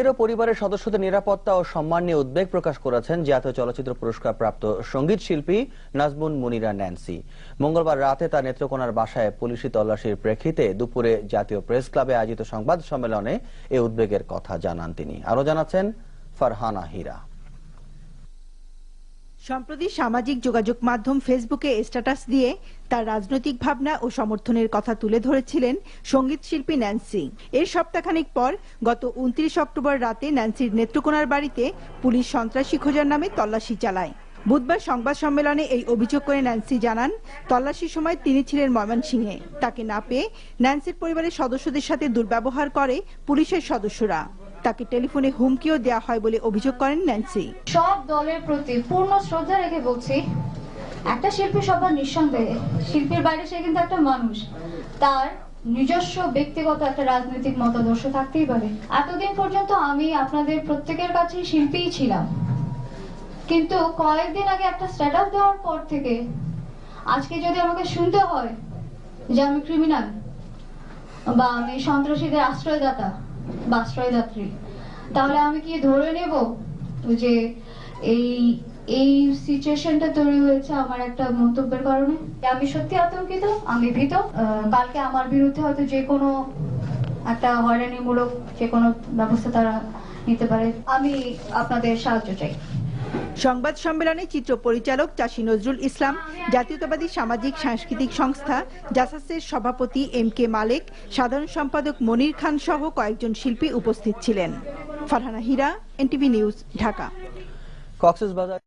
এরও পরিবারের সদস্যদের নিরাপত্তা ও সম্মান নিয়ে উদ্বেগ প্রকাশ করেছেন জাতীয় চলচ্চিত্র পুরস্কার প্রাপ্ত সংগীত শিল্পী নাজমুন মুনিরা ন্যান্সি। মঙ্গলবার রাতে তার নেত্রকোনার বাসায় পুলিশি তল্লাশির প্রেক্ষিতে দুপুরে জাতীয় প্রেস ক্লাবে আয়োজিত সংবাদ সম্মেলনে এ উদ্বেগের কথা জানান তিনি। আরও জানাচ্ছেন ফারহানা হীরা। সম্প্রতি সামাজিক যোগাযোগ মাধ্যম ফেসবুকে স্ট্যাটাস দিয়ে তার রাজনৈতিক ভাবনা ও সমর্থনের কথা তুলে ধরেছিলেন সংগীত শিল্পী ন্যান্সি। এর সপ্তাহখানিক পর গত উনত্রিশ অক্টোবর রাতে ন্যান্সির নেত্রকোনার বাড়িতে পুলিশ সন্ত্রাসী খোঁজার নামে তল্লাশি চালায়। বুধবার সংবাদ সম্মেলনে এই অভিযোগ করে ন্যান্সি জানান, তল্লাশির সময় তিনি ছিলেন ময়মনসিংহে। তাকে না পেয়ে ন্যান্সির পরিবারের সদস্যদের সাথে দুর্ব্যবহার করে পুলিশের সদস্যরা। তাকে টেলিফোনে হুমকিও দেওয়া হয় বলে অভিযোগ করেন ন্যান্সি। সব দলের প্রতি পূর্ণ শ্রদ্ধা রেখে বলছি, একটা শিল্পী সবার নিঃসন্দেহে, শিল্পীর বাইরে সে কিন্তু একটা মানুষ। তার নিজস্ব ব্যক্তিগত একটা রাজনৈতিক মতাদর্শ থাকতেই পারে। এতদিন পর্যন্ত আমি আপনাদের প্রত্যেকের কাছে শিল্পীই ছিলাম। কিন্তু কয়েকদিন আগে একটা স্ট্যাটাস দেওয়ার পর থেকে আজকে যদি আমাকে শুনতে হয় যে আমি ক্রিমিনাল বা আমি সন্ত্রাসীদের আশ্রয়দাতা আশ্রয়দাত্রী তাহলে আমি কি ধরে নেব যে এই এই সিচুয়েশনটা তৈরি হয়েছে আমার একটা মন্তব্যের কারণে? আমি সত্যি আতঙ্কিত, আমি ভীত। কালকে আমার বিরুদ্ধে হয়তো যে কোনো একটা হয়রানিমূলক যে কোনো ব্যবস্থা তারা নিতে পারে। আমি আপনাদের সাহায্য চাই। সংবাদ সম্মেলনে চিত্র পরিচালক চাষী নজরুল ইসলাম, জাতীয়তাবাদী সামাজিক সাংস্কৃতিক সংস্থা জাসাসের সভাপতি এম কে মালেক, সাধারণ সম্পাদক মনির খান সহ কয়েকজন শিল্পী উপস্থিত ছিলেন। Farhana Hira, NTV news, Dhaka. Cox's Bazar